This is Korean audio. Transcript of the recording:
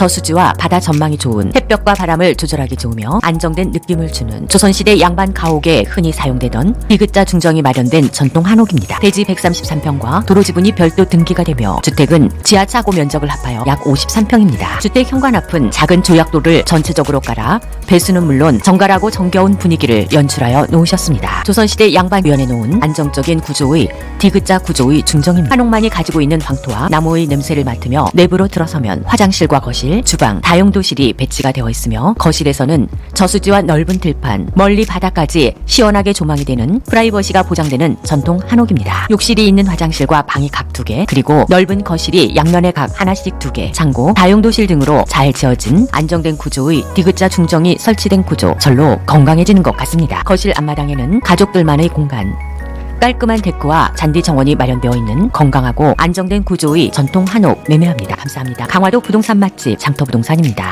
저수지와 바다 전망이 좋은 햇볕과 바람을 조절하기 좋으며 안정된 느낌을 주는 조선시대 양반 가옥에 흔히 사용되던 디귿자 중정이 마련된 전통 한옥입니다. 대지 133평과 도로 지분이 별도 등기가 되며 주택은 지하 차고 면적을 합하여 약 53평입니다. 주택 현관 앞은 작은 조약돌을 전체적으로 깔아 배수는 물론 정갈하고 정겨운 분위기를 연출하여 놓으셨습니다. 조선시대 양반 위원회 놓은 안정적인 구조의 디귿자 구조의 중정입니다. 한옥만이 가지고 있는 황토와 나무의 냄새를 맡으며 내부로 들어서면 화장실과 거실, 주방, 다용도실이 배치가 되어 있으며 거실에서는 저수지와 넓은 들판, 멀리 바다까지 시원하게 조망이 되는 프라이버시가 보장되는 전통 한옥입니다. 욕실이 있는 화장실과 방이 각 두 개, 그리고 넓은 거실이 양면에 각 하나씩 두 개, 창고, 다용도실 등으로 잘 지어진 안정된 구조의 디귿자 중정이 설치된 구조, 절로 건강해지는 것 같습니다. 거실 앞마당에는 가족들만의 공간, 깔끔한 데크와 잔디 정원이 마련되어 있는 건강하고 안정된 구조의 전통 한옥 매매합니다. 감사합니다. 강화도 부동산 맛집 장터 부동산입니다.